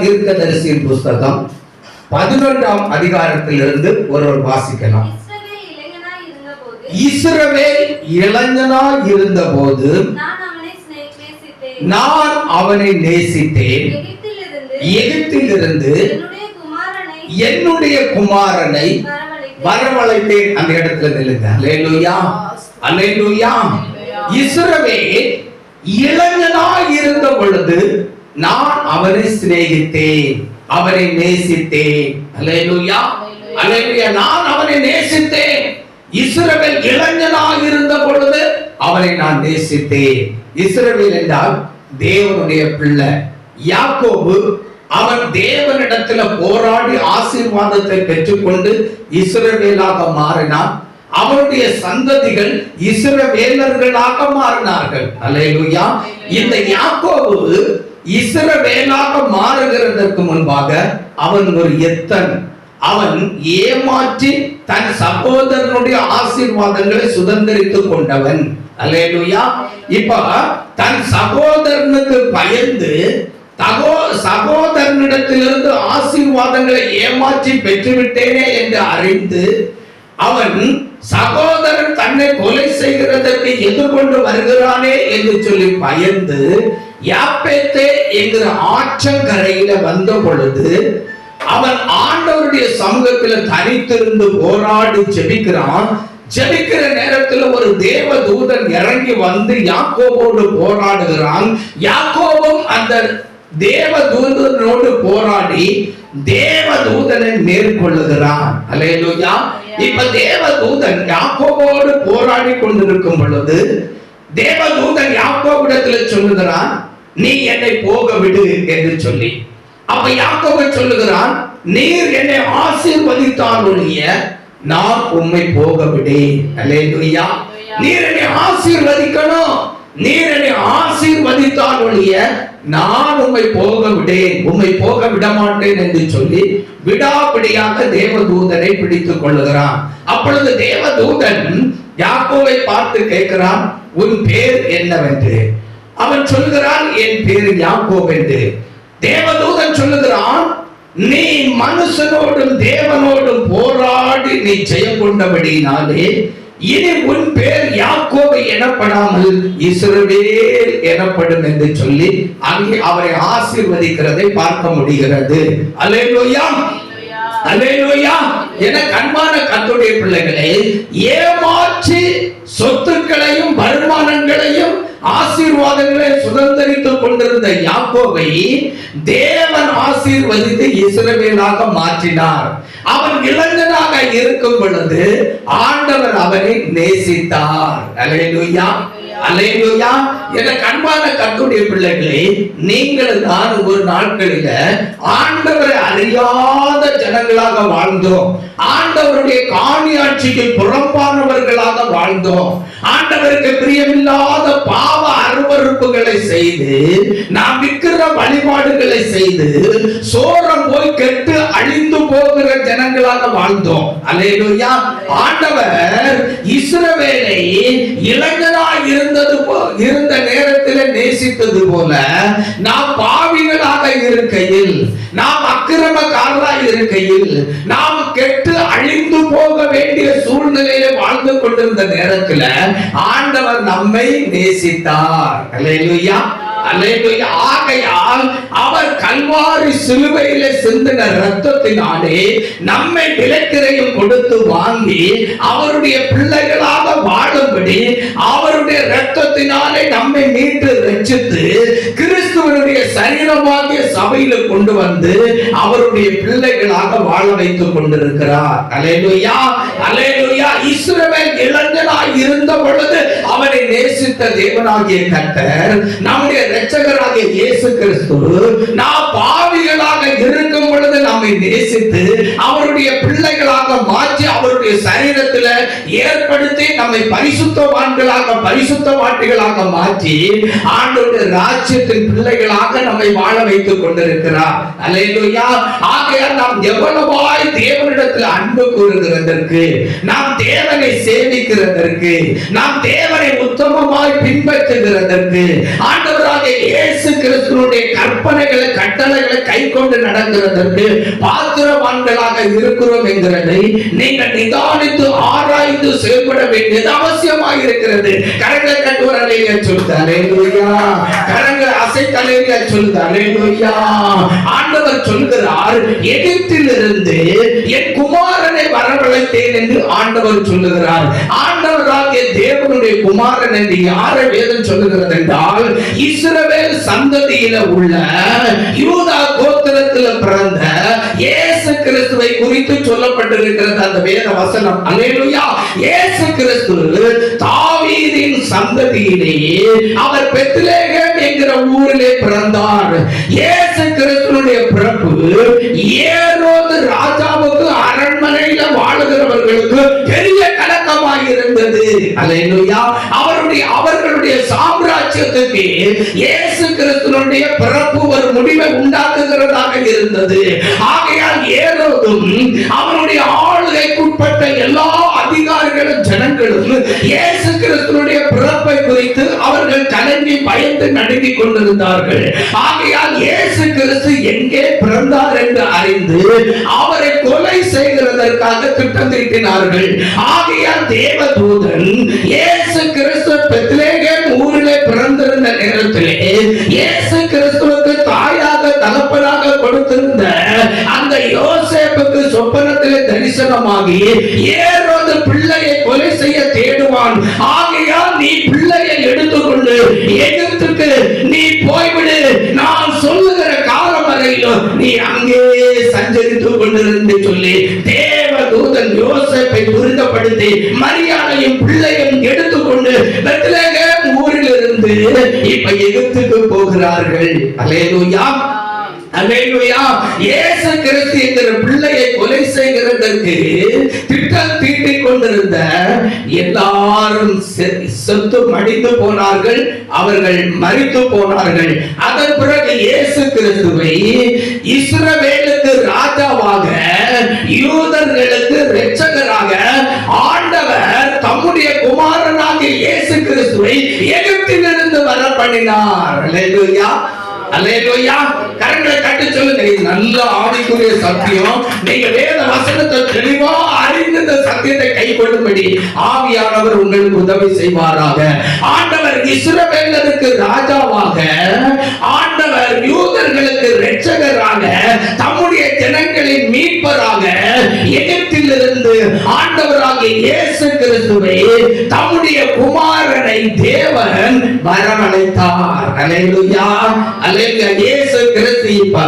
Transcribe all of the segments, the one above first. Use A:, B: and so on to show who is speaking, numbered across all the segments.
A: தீர்க்கதரிசியின் புஸ்தகம் பதினொன்றாம் அதிகாரத்திலிருந்து ஒருவர் வாசிக்கலாம்.
B: இஸ்ரவேல் இளைஞனாய் இருந்தபோது நான் அவனை நேசித்தேன். எகிப்திலிருந்து என்னுடைய குமாரனை வரவழைத்தேன்.
A: அந்த இடத்துல நில்லுங்க. அல்லேலூயா அல்லேலூயா இஸ்ரவேல் இளைஞனாய் இருந்த பொழுது நான் அவனை சிநேகித்தேன் அவனை நேசித்தேன். அல்லேலூயா. அல்லேலூயா. நான் அவனை நேசித்தேன். இஸ்ரவேல் இளைஞனாய் இருந்த பொழுது அவனை நான் நேசித்தேன். இஸ்ரவேல் என்றால் தேவனுடைய பிள்ளை. யாக்கோபு அவன் தேவனிடத்துல போராடி ஆசீர்வாதத்தை பெற்றுக்கொண்டு இஸ்ரவேலாக மாறினான். அவனுடைய சந்ததிகள் இஸ்ரவேலர்களாக மாறினார்கள். அல்லேலூயா. இந்த யாக்கோபு இஸ்ரவேலாக மாறுகிறதற்கு முன்பாக அவன் ஒரு எத்தன். அவன் ஏமாற்றி தன் சகோதரனுடைய ஆசீர்வாதங்களை சுதந்திரித்துக் கொண்டவன். அல்லேலுயா. இப்ப தன் சகோதரனுக்கு பயந்து தகோ சகோதரனிடத்திலிருந்து ஆசீர்வாதங்களை ஏமாற்றி பெற்றுவிட்டேனே என்று அறிந்து அவன் சகோதரன் தன்னை கொலை செய்கிறதற்கு எதிர்கொண்டு வருகிறானே என்று சொல்லி பயந்து யாப்பேத்தே என்கிற ஆற்றங்கரையில வந்த பொழுது அவன் ஆண்டவருடைய சமூகத்துல தனித்திருந்து போராடி ஜெபிக்கிறான். ஜெபிக்கிற நேரத்துல ஒரு தேவ தூதன் இறங்கி வந்து யாக்கோபோடு போராடுகிறான். யாக்கோபும் அந்த தேவ தூதனோடு போராடி தேவ தூதனை மேற்கொள்ளுகிறான். அல்லேலூயா. இப்ப தேவ தூதன் யாக்கோபோடு போராடி கொண்டிருக்கும் பொழுது தேவ தூதன் யாக்கோபிடத்துல சொல்லுகிறான் நீ என்னை போக விடு என்று சொல்லி. அப்ப யாக்கோபு சொல்லுகிறான் நீர் என்னை ஆசீர்வதித்தால் ஒழிய நான் உம்மை போக விடேன் அல்லேலூயா. நீர் என்னை ஆசீர்வதிக்கணும். நீர் என்னை ஆசீர்வதித்தால் ஒழிய நான் உம்மை போக விடேன் உம்மை போக விட மாட்டேன் என்று சொல்லி விடாப்பிடியாக தேவதூதனை பிடித்துக் கொள்ளுகிறான். அப்பொழுது தேவதூதன் யாக்கோவை பார்த்து கேட்கிறான் உன் பேர் என்னவென்று? அவன் சொல்கிறான் என் பேர் யாக்கோப் என்று. தேவதூதன் சொல்லுகிறான் நீ மனுஷனோடும் தேவனோடும் போராடி நீ ஜெயம் கொண்டபடினாலே இனி உன் பேர் யாக்கோவை எனப்படாமல் இஸ்ரவேல் எனப்படும் என்று சொல்லி அங்கே அவரை ஆசீர்வதிக்கிறதை பார்க்க முடிகிறது. அல்லேலூயா! அல்லேலூயா! என கண்மான கத்துடைய பிள்ளைகளை ஏமாற்றி சொத்துக்களையும் வருமானங்களையும் ஆசீர்வாதங்களை சுதந்திரித்துக் கொண்டிருந்த யாக்கோவை தேவன் ஆசீர்வதித்து இஸ்ரவேலாக மாற்றினார். அவன் இளைஞனாக இருக்கும் பொழுது ஆண்டவர் அவனை நேசித்தார். அலையலுயா அலையலுயா. எனக்கு அன்பான கற்குடைய பிள்ளைகளே நீங்கள் தான் ஒரு நாட்களில ஆண்டவரை அறியாத ஜனங்களாக வாழ்ந்தோம். ஆண்டவருடைய காணியாட்சிக்கு புறம்பானவர்களாக வாழ்ந்தோம். ஆண்டவருக்கு பிரியமில்லாத பாவ அருவறுப்புகளை செய்து நாம் விற்கிற வழிபாடுகளை செய்து சோரம் போய் கெட்டு அழிந்து போகிற ஜனங்களாக வாழ்ந்தோம். அல்லேலூயா. ஆண்டவர் இஸ்ரவேலை இளைஞராய் இருந்தது இருந்த நேரத்தில் நேசித்தது போல நாம் பாவிகளாக இருக்கையில் நாம் அக்கிரமக்காரராய் இருக்கையில் நாம் கெட்டு அழிந்து போக வேண்டிய சூழ்நிலையில வாழ்ந்து கொண்டிருந்த நேரத்துல ஆண்டவர் நம்மை நேசித்தார். அல்லேலூயா அல்லேலூயா ஆகையால் அவர் கல்வாரி சிலுவையில சிந்தின ரத்தத்தினாலே நம்மை விலக்கிரையும் கொடுத்து வாங்கி அவருடைய பிள்ளைகளாக வாழும்படி அவருடைய ரத்தத்தினாலே நம்மை மீட்டு ரச்சித்து கிறிஸ்துவனுடைய சரீரமாகிய சபையில கொண்டு வந்து அவருடைய பிள்ளைகளாக வாழ வைத்துக் கொண்டிருக்கிறார். Alleluia alleluia. இஸ்ரவேல் இளைஞனாய் இருந்த பொழுது அவனை நேசித்த தேவனாகிய கத்தர் நம்முடைய இரட்சகராகிய இயேசு கிறிஸ்து நாம் பாவிகளாக இருக்கும் பொழுது நம்மை நேசித்து அவருடைய பிள்ளைகளாக மாற்றி அவருடைய இடத்துல ஏற்படுத்தி நம்மை பரிசுத்தவான்களாக பரிசுத்தவாட்டிகளாக மாற்றி ஆண்டோட ராஜ்யத்தின் பிள்ளைகளாக நம்மை வாழ வைத்துக் கொண்டிருக்கிறார். அல்லையா ஆகையால் நாம் எவ்வளவாய் தேவனிடத்தில் அன்பு கூறுகிறதற்கு நாம் தேவனை சேவிக்கிறதற்கு நாம் தேவனை உத்தமமாய் பின்பற்றுகிறதற்கு ஆண்டவராக இயேசு கிறிஸ்துவனுடைய கற்பனைகளை கட்டளைகளை கை கொண்டு நடக்கிறதற்கு பாத்திரவான்களாக இருக்கிறோம் என்கிறதை நீங்கள் நிதானித்து ஆராய்ந்து செயல்பட வேண்டியது அவசியமாக இருக்கிறது. கரங்களை கட்டுவர் அலையில சொல்லுது அலையிலுயா கரங்களை அசைத்தலையில ஆண்டவர் சொல்கிறார் எகிப்திலிருந்து என் குமாரனை வரவழைத்தேன் என்று ஆண்டவர் சொல்லுகிறார். ஆண்டவராகிய தேவனுடைய குமாரன் என்று யாரை வேதம் சொல்லுகிறது என்றால் இஸ்ரவேல் சந்ததியில உள்ள யூதா கோத்திரத்துல பிறந்த இயேசு கிறிஸ்துவை குறித்து சொல்லப்பட்டிருக்கிறது அந்த வேத வசனம். அல்லேலூயா. இயேசு கிறிஸ்து தாவீதின் சந்ததியிலேயே அவர் பெத்லேகேம் என்கிற ஊரிலே பிறந்தார். இயேசு கிறிஸ்துனுடைய பிறப்பு ஏரோது ராஜாவுக்கு அரண்மனையில வாழுகிறவர்களுக்கு பெரிய கலக்கமாக இருந்தது அல்லேலூயா. அவருடைய அவர் தேவனுடைய சாம்ராஜ்யத்துக்கு இயேசு கிறிஸ்துவனுடைய பிறப்பு ஒரு முடிவை உண்டாக்குகிறதாக இருந்தது. ஆகையால் ஏதோதும் அவனுடைய ஆளுகைக்குட்பட்ட எல்லா அதிகாரிகளும் ஜனங்களும் இயேசு கிறிஸ்துவனுடைய பிறப்பை குறித்து அவர்கள் கலங்கி பயந்து நடுங்கிக் கொண்டிருந்தார்கள். ஆகையால் இயேசு கிறிஸ்து எங்கே பிறந்தார் என்று அறிந்து அவரை கொலை செய்கிறதற்காக திட்டம் தீட்டினார்கள் ஆகையால் தேவதூதன் இயேசு கிறிஸ்து பெத்லேகே ஊரிலே பிறந்திருந்த நேரத்திலே இயேசு கிறிஸ்துவுக்கு தாயாக தகப்பனாக கொடுத்திருந்த அந்த யோசேப்புக்கு சொப்பனத்தை தரிசனமாகி ஏரோது பிள்ளையை கொலை செய்ய தேடுவான். ஆகையால் நீ பிள்ளையை எடுத்துக்கொண்டு எகிப்துக்கு நீ போய்விடு. நான் சொல்லுகிற காலம் வரையிலும் நீ அங்கே சஞ்சரித்துக் கொண்டிருந்து சொல்லி தேவ தூதன் யோசப்பை துரிதப்படுத்தி மரியாதையும் பிள்ளையும் எடுத்துக்கொண்டு பெத்லகேம் ஊரிலிருந்து இப்ப எகிப்துக்கு போகிறார்கள். அல்லேலூயா. இயேசு கிறிஸ்து என்கிற பிள்ளையை கொலை செய்கிறதற்கு திட்டம் தீட்டிக் கொண்டிருந்த எல்லாரும் செ- செத்து மடிந்து போனார்கள் அவர்கள் மறித்து போனார்கள். அதன் பிறகு இயேசு கிறிஸ்துவை இஸ்ரவேலுக்கு ராஜாவாக யூதர்களுக்கு ரட்சகராக ஆண்டவர் தம்முடைய குமாரனாகிய இயேசு கிறிஸ்துவை எகிப்திலிருந்து வர பண்ணினார். அல்லேலூயா. கரங்களை கட்டி சொல்லுங்க. இது நல்ல ஆவிக்குரிய சத்தியம். நீங்க வேத வசனத்தை தெளிவா அறிந்து இந்த சத்தியத்தை கை ஆவியானவர் உங்களுக்கு உதவி செய்வாராக. ஆண்டவர் இஸ்ரவேலருக்கு ராஜாவாக ஆண்டவர் யூதர்களுக்கு இரட்சகராக தம்முடைய ஜனங்களின் மீட்பராக இருந்து ஆண்டவராகிய இயேசு கிறிஸ்துவை தம்முடைய குமாரனை தேவன் வரவழைத்தார். அல்லேலூயா அல்லேலூயா இயேசு கிறிஸ்து இப்ப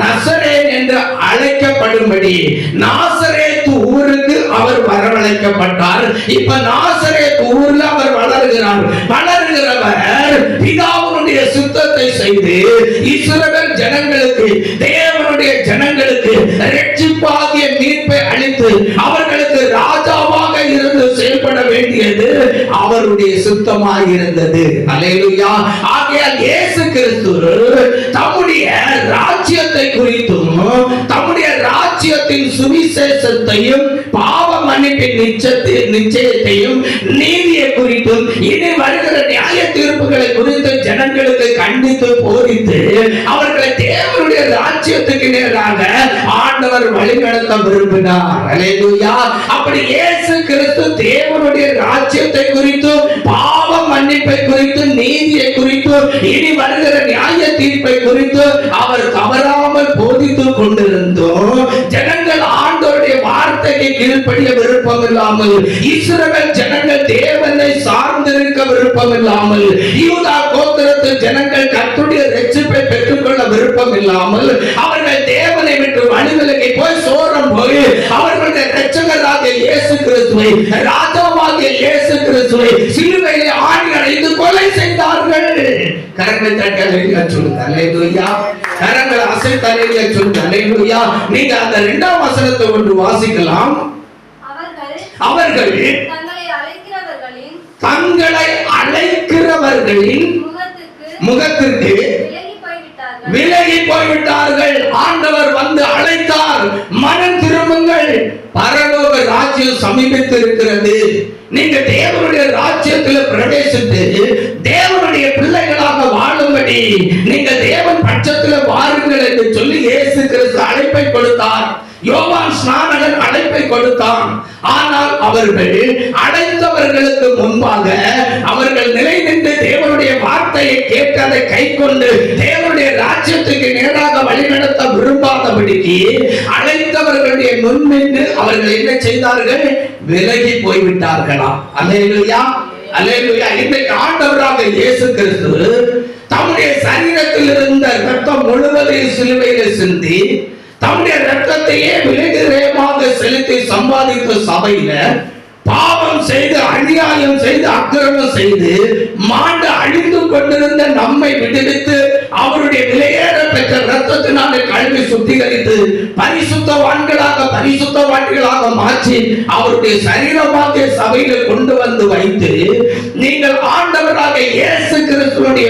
A: நசரேன் என்று அழைக்கப்படும்படி நாசரேத்து ஊருக்கு அவர் வரவழைக்கப்பட்டார். இப்ப நாசரேத் ஊர்ல அவர் வளர்கிறார். வளர்கிறவர் பிதா தேவனுடைய சுத்தத்தை செய்து இஸ்ரவேல் ஜனங்களுக்கு தேவனுடைய ஜனங்களுக்கு ரட்சிப்பாகிய மீட்பை அளித்து அவர்களுக்கு ராஜாவாக இருந்து செயல்பட வேண்டியது அவருடைய சுத்தமாக இருந்தது அல்லேலூயா. ஆகையால் இயேசு கிறிஸ்து தம்முடைய ராஜ்யத்தை குறித்தும் தம்முடைய ராஜ்யத்தின் சுவிசேஷத்தையும் பாவ மன்னிப்பின் நிச்சயத்தை- நிச்சயத்தையும் நீதியை குறித்தும் இனி வருகிற நியாய தீர்ப்புகளை குறித்து ஜனங்களுக்கு கண்டித்து போதித்து அவர்களை தேவனுடைய ராஜ்யத்துக்கு நேராக ஆண்டவர் வழிநடத்த விரும்பினார். அல்லேலூயா அப்படி இயேசு கிறிஸ்து தேவனுடைய ராஜ்யத்தை குறித்து பாவ மன்னிப்பை குறித்து நீதியை குறித்து இனி வருகிற நியாய தீர்ப்பை குறித்து அவர் தவறாமல் போதித்துக் கொண்டிருந்தோம். ஜனங்கள் ஆண்டோருடைய வார்த்தைக்கு கீழ்ப்படிய விருப்பம் இல்லாமல் இஸ்ரவேல் ஜனங்கள் தேவனை சார்ந்திருக்க விருப்பம் இல்லாமல் யூதா கோத்திரத்து விருப்பம் இல்லாமல் அவர்கள் தேவனை விட்டு வழிவிலகி போய் சோரம் போய் அவர்களுடைய இரட்சகராகிய இயேசு கிறிஸ்துவை ராஜாவாகிய இயேசு கிறிஸ்துவை சிலுவையிலே ஆணி அடைந்து கொலை செய்தார்கள். கரங்களை தட்டலையா சொல்லுங்க அல்லேலூயா கரங்களை அசைத்தலையா சொல்லுங்க அல்லேலூயா நீங்க அந்த இரண்டாம் வசனத்தை ஒன்று வாசிக்கலாம்.
B: அவர்கள் தங்களை அழைக்கிறவர்களின்
A: முகத்திற்கு
B: விலகி போய்விட்டார்கள்.
A: ஆண்டவர் வந்து அழைத்தார். மனம் திரும்புங்கள். பரலோக ராஜ்யம் சமீபித்து இருக்கிறது நீங்க தேவனுடைய ராஜ்யத்தில் பிரவேசித்து தேவனுடைய பிள்ளைகளாக வாழும்படி நீங்க நீங்கள் தேவன் பட்சத்தில் வாருங்கள் என்று சொல்லி ஸ்நானகன் அழைப்பை கொடுத்தான். ஆனால் அவர்கள் அழைத்தவர்களுக்கு முன்பாக அவர்கள் நிலை நின்று தேவனுடைய வார்த்தையை கேட்டதை கை கொண்டு தேவனுடைய ராஜ்யத்துக்கு நேராக வழிநடத்த விரும்பாதபடிக்கு அழைத்தவர்களுடைய முன்னின்று அவர்கள் என்ன செய்தார்கள்? விலகி போய்விட்டார்களாம் அல்லேலூயா. அல்லேலூயா. இன்றைக்கு ஆண்டவராக இயேசு கிறிஸ்து தம்முடைய சரீரத்தில் இருந்த ரத்தம் முழுவதையும் சிலுவையில் சிந்தி தம்முடைய ரத்தத்தையே விலைகிரயமாக செலுத்தி சம்பாதித்த சபையில பாவம் செய்து அநியாயம் செய்து அக்கிரமம் செய்து மாண்டு அழிந்து கொண்டிருந்த நம்மை விடுவித்து அவருடைய விலையேற பெற்ற ரத்தத்தினாலே கல்வி சுத்திகரித்து பரிசுத்தவான்களாக பரிசுத்தவான்களாக மாற்றி அவருடைய சரீரமாக சபையில கொண்டு வந்து வைத்து நீங்கள் ஆண்டவராக இயேசு கிறிஸ்துவனுடைய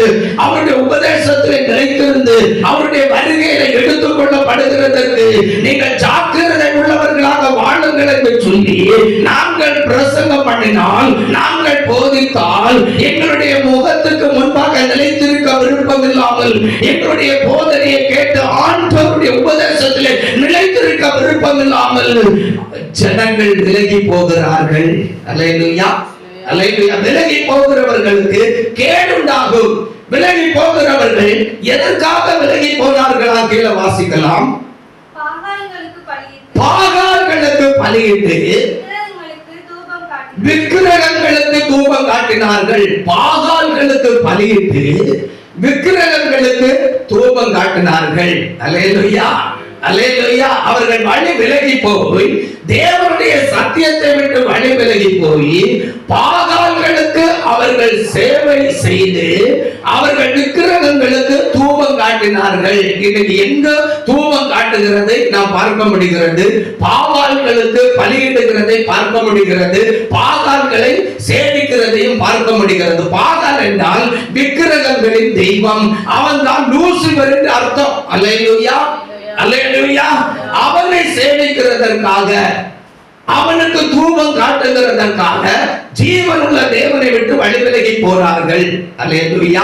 A: கை அவருடைய உபதேசத்திலே நிலைத்திருந்து அவருடைய வருகையில எடுத்துக் கொள்ளப்படுகிறதற்கு நீங்கள் ஜாக்கிரதை உள்ளவர்களாக வாழுங்கள் என்று சொல்லி நாங்கள் பிரசங்கம் பண்ணினால் நாங்கள் போதித்தால் எங்களுடைய முகத்துக்கு முன்பாக நிலைத்திருக்க விருப்பம் இல்லாமல் எங்களுடைய போதனையை கேட்டு ஆண்டவருடைய உபதேசத்திலே நிலைத்திருக்க விருப்பம் இல்லாமல் ஜனங்கள் விலகி போகிறார்கள். அல்லேலூயா. விலகி போகிறவர்களுக்கு கேடுண்டாகும். விலகி போகிறவர்கள் எதற்காக விலகி போனார்களா கீழே வாசிக்கலாம்.
B: பாகால்களுக்கு பலியிட்டு விக்கிரகங்களுக்கு தூபம்
A: காட்டினார்கள். பாகால்களுக்கு பலியிட்டு விக்கிரகங்களுக்கு தூபம் காட்டினார்கள். அல்லேலூயா அவர்கள் வழி விலகி போய் தேவனுடைய சத்தியத்தை விட்டு வழி விலகி போய் பாகால்களுக்கு அவர்கள் சேவை செய்து அவர்கள் விக்கிரகங்களுக்கு தூபம் காட்டினார்கள். இன்னைக்கு எங்க தூபம் காட்டுகிறதை நாம் பார்க்க முடிகிறது. பாவால்களுக்கு பலியிடுகிறதை பார்க்க முடிகிறது. பாகால்களை சேவிக்கிறதையும் பார்க்க முடிகிறது. பாகால் என்றால் விக்கிரகங்களின் தெய்வம். அவன் தான் லூசிபர் என்று அர்த்தம். அல்லேலூயா. அல்லேலூயா. அவனை சேவிக்கிறதற்காக அவனுக்கு தூபம் காட்டுகிறதற்காக ஜீவனுள்ள தேவனை விட்டு வழிவிலகி போறார்கள் அல்லேலூயா.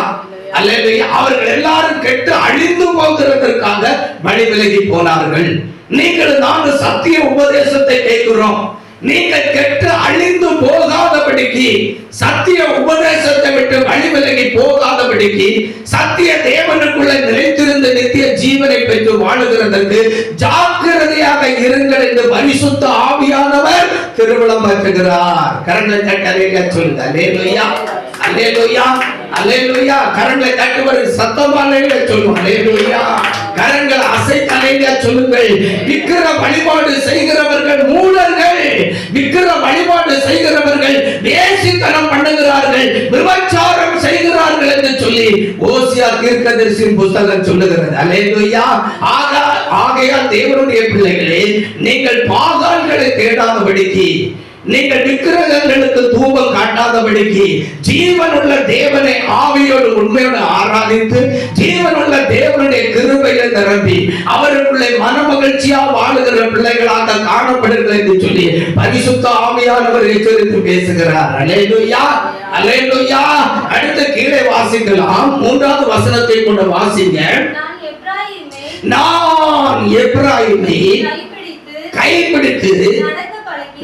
A: அல்லேலூயா. அவர்கள் எல்லாரும் கெட்டு அழிந்து போகிறதற்காக வழிவிலகி போனார்கள். நீங்கள் நாங்கள் சத்திய உபதேசத்தை கேட்கிறோம். நீங்கள் கெட்டு அழிந்து போகாதபடிக்கு சத்திய உபதேசத்தை விட்டு வழிவிலகி போகாதபடிக்கு சத்திய தேவனுக்குள்ள நிலைத்திருந்த நித்திய ஜீவனை பெற்று வாழுகிறதற்கு ஜாக்கிரதையாக இருங்கள் என்று பரிசுத்த ஆவியானவர் திருவிழம் பற்றுகிறார் கரங்களை தட்டலையா சொல்லுங்க அல்லேலூயா. அல்லேலூயா. அலையிலுயா. கரங்களை தட்டுவது சத்தமாக சொல்லும் அலையிலுயா. கரங்கள் அசை தலையா சொல்லுங்கள். விக்கிர வழிபாடு செய்கிறவர்கள் மூடர்கள். விக்கிர வழிபாடு செய்கிறவர்கள் வேசித்தனம் பண்ணுகிறார்கள். விபச்சாரம் செய்கிறார்கள் என்று சொல்லி ஓசியா தீர்க்கதரிசியின் புஸ்தகம் சொல்லுகிறது. அலையிலுயா. ஆக ஆகையால் தேவனுடைய பிள்ளைகளே நீங்கள் பாகான்களை தேடாதபடிக்கு நீங்கள் விக்கிரகங்களுக்கு தூபம் காட்டாதபடிக்கு ஜீவனுள்ள தேவனை ஆவியோடு உண்மையோடு ஆராதித்து ஜீவனுள்ள தேவனுடைய கிருபையை நிரம்பி அவருக்குள்ளே மனமகிழ்ச்சியா வாழுகிற பிள்ளைகளாக காணப்படுகிறது என்று சொல்லி பரிசுத்த ஆவியானவர் எச்சரித்து பேசுகிறார். Hallelujah hallelujah. அடுத்து கீழே வாசிக்கலாம். மூன்றாவது வசனத்தை கொண்டு வாசிங்க.
B: நான் எப்ராயிமை கைப்பிடித்து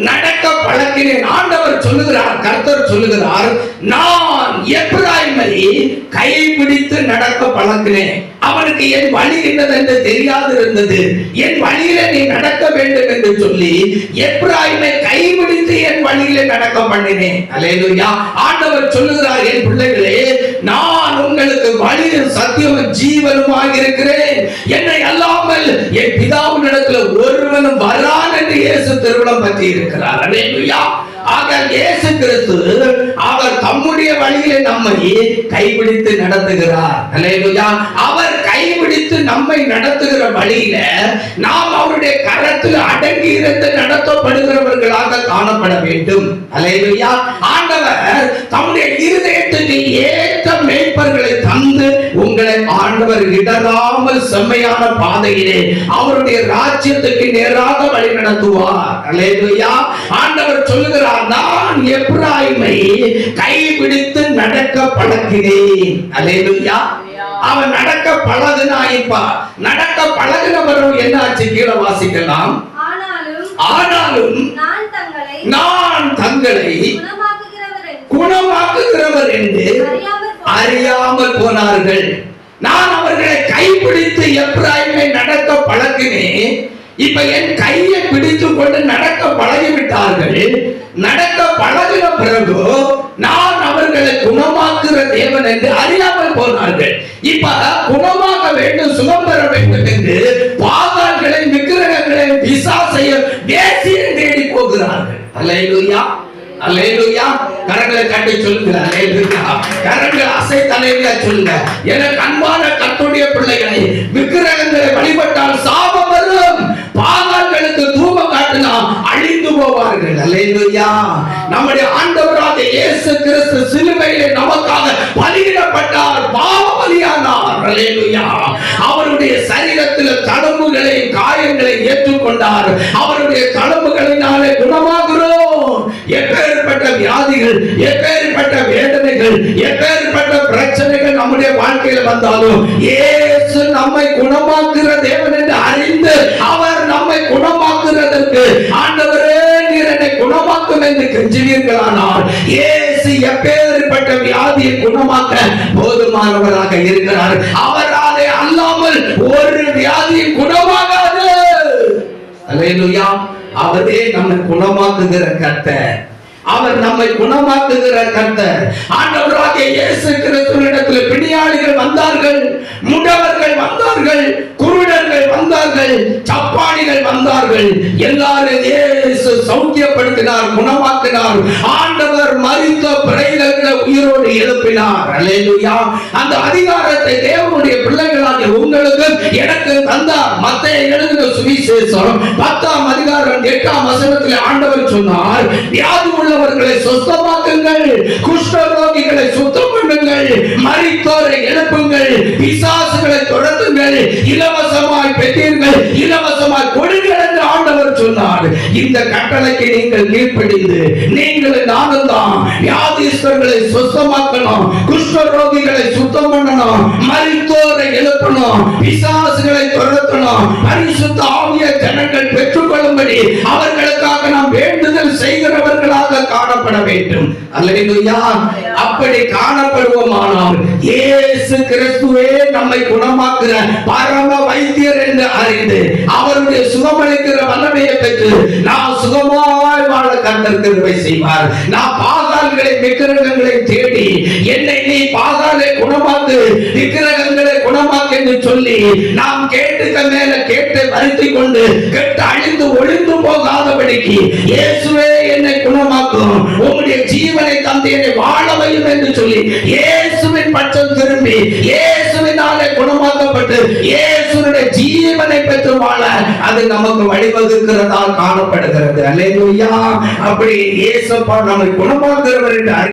B: நடக்க
A: பழக்கினேன் ஆண்டவர் சொல்லுகிறார் கர்த்தர் சொல்லுகிறார் நான் எப்ராயிமை கைப்பிடித்து நடக்க பழக்கினேன் அவனுக்கு என் வழி என்னதென்று தெரியாது இருந்தது என் வழியில நீ நடக்க வேண்டும் என்று சொல்லி எப்ராயிமை கைப்பிடித்து என் வழியில நடக்க பண்ணினேன். அலேலுயா ஆண்டவர் சொல்லுகிறார் என் பிள்ளைகளே நான் உங்களுக்கு வழியும் சத்தியமும் ஜீவனுமாக இருக்கிறேன் என்னை அல்லாமல் என் பிதாவினிடத்துல ஒருவனும் வரான் என்று இயேசு திருவிழம் பற்றி இருக்கிறார். அல்லேலூயா ஆக இயேசு கிறிஸ்து அவர் தம்முடைய வழியிலே நம்மை கைபிடித்து நடத்துகிறார். அவர் கைபிடித்து நம்மை நடத்துகிற வழியில நாம் அவருடைய கரத்தில் அடங்கி இருந்து நடத்தப்படுகிறவர்களாக காணப்பட வேண்டும். அலைவையா ஆண்டவர் தம்முடைய இருதயத்துக்கு ஏற்ற மேய்ப்பர்களை தந்து உங்களை ஆண்டவர் இடராமல் செம்மையான பாதையிலே அவருடைய ராஜ்யத்துக்கு நேராக வழி நடத்துவார். அல்லேலூயா. ஆண்டவர் சொல்லுகிறார் நான் எப்ராயிமை கைபிடித்து நடக்க பழக்கினேன் அல்லேலூயா. அவன் நடக்க பழகுனாயிப்பா. நடக்க பழகினவரும் என்ன ஆச்சு கீழே வாசிக்கலாம்.
B: ஆனாலும் நான் தங்களை குணமாக்குகிறவர் என்று அறியாமல்
A: போனார்கள். நான் அவர்களை கைப்பிடித்து எப்ராயிமை நடக்க பழகினேன் இப்ப என் கையை பிடித்து கொண்டு நடக்க பழகிவிட்டார்கள். நடக்க பழகின பிறகு நான் அவர்களை குணமாக்குற தேவன் என்று அறியாமல் போனார்கள். இப்ப குணமாக வேண்டும் சுகம் பெற வேண்டும் என்று பாதாள்களை விக்கிரகங்களை விசா செய்ய தேசியம் தேடி போகிறார்கள். அல்லேலூயா அல்லேலூயா. கரங்களை தட்டி சொல்லுங்க அல்லேலூயா கரங்களை அசை தலைவியா சொல்லுங்க. எனக்கு அன்பான கத்துடைய பிள்ளைகளை விக்கிரகங்களை வழிபட்டால் சாபம் வரும். பாகால்களுக்கு தூபம் காட்டினா அழிந்து போவார்கள். அல்லேலூயா. நம்முடைய ஆண்டவராக இயேசு கிறிஸ்து சிலுவையிலே நமக்காக பலியிடப்பட்டார். பாவ பலியானார். அல்லேலூயா. அவருடைய சரீரத்தில் தடம்புகளையும் காயங்களை ஏற்றுக்கொண்டார். அவருடைய தடம்புகளினாலே குணமாகிறோம் வியாதிகள் எப்பேற்பட்ட வேதனைகள் எப்பேற்பட்ட பிரச்சனைகள் நம்முடைய வாழ்க்கையில வந்தாலும் இயேசு நம்மை குணமாக்குற தேவன் என்று அறிந்து அவர் நம்மை குணமாக்குறதற்கு ஆண்டவரே நீர் என்னை குணமாக்கும் என்று கெஞ்சினீர்களானால் இயேசு எப்பேற்பட்ட வியாதியை குணமாக்க போதுமானவராக இருக்கிறார். அவராலே அல்லாமல் ஒரு வியாதியை குணமாகாது. அலையிலுயா. அவரே நம்மை குணமாக்குகிற கத்தை அவர் நம்மை குணமாக்குகிற கர்த்தர். ஆண்டவராகிய இயேசு கிறிஸ்துவிடத்தில் பிணியாளிகள் வந்தார்கள் முடவர்கள் வந்தார்கள் குருடர்கள் வந்தார்கள் சப்பா வந்தார்கள். எல்லாரும் இயேசு சௌக்கியப்படுத்தினார் குணமாக்கினார். ஆண்டவர் மறித்த பிறைகளை உயிரோடு எழுப்பினார். அல்லேலூயா. அந்த அதிகாரத்தை தேவனுடைய பிள்ளைகளாகிய உங்களுக்கு எனக்கு தந்தார். மத்திய எழுதின சுவிசேஷம் பத்தாம் அதிகாரம் எட்டாம் வசனத்தில் ஆண்டவர் சொன்னார் வியாதி உள்ளவர்களை சொத்தமாக்குங்கள் குஷ்டரோகிகளை சுத்தம் பண்ணுங்கள் மறித்தோரை எழுப்புங்கள் பிசாசுகளை தொடர்த்துங்கள் இலவசமாய் பெற்றீர்கள் இலவசமாய் கொடுங்கள். இருக்கிறது என்று ஆண்டவர் சொன்னார். இந்த கட்டளைக்கு நீங்கள் கீழ்ப்படிந்து நீங்கள் நானும் தான் வியாதிஸ்தர்களை சுத்தமாக்கணும் குஷ்டரோகிகளை சுத்தம் பண்ணணும் மருத்துவரை எழுப்பணும் விசாசுகளை துரத்தணும் பரிசுத்த ஆவிய ஜனங்கள் பெற்றுக்கொள்ளும்படி அவர்களுக்காக நாம் வேண்டுதல் செய்கிறவர்களாக காணப்பட வேண்டும். அல்லேலூயா. அப்படி காணப்படுவோமானால் இயேசு கிறிஸ்துவே நம்மை குணமாக்குற பரம வைத்தியர் என்று அறிந்து அவருடைய சுகமளி இருக்கிற வல்லமையை பெற்று நான் சுகமாய் வாழ கண்டர் கிருபை செய்வார். நான் பாதாள்களை விக்கிரகங்களை தேடி என்னை நீ பாதாளை குணமாக்கு விக்கிரகங்களை குணமாக்கு என்று சொல்லி நாம் கேட்டுக்க மேல கேட்டு வருத்தி கொண்டு கெட்டு அழிந்து ஒளிந்து போகாதபடிக்கு இயேசுவே என்னை குணமாக்கும். உங்களுடைய ஜீவனை தந்து என்னை வாழ வையும் என்று சொல்லி இயேசுவின் பட்சம் திரும்பி இயேசு இயேசுவினாலே குணமாக்கப்பட்டு இயேசுவினுடைய ஜீவனை பெற்று வாழ அது நமக்கு வழிவகுக்கிறதால் காணப்படுகிறது. அல்லேலூயா. அப்படி இயேசுப்பா நம்மை குணமாக்குறவர் என்று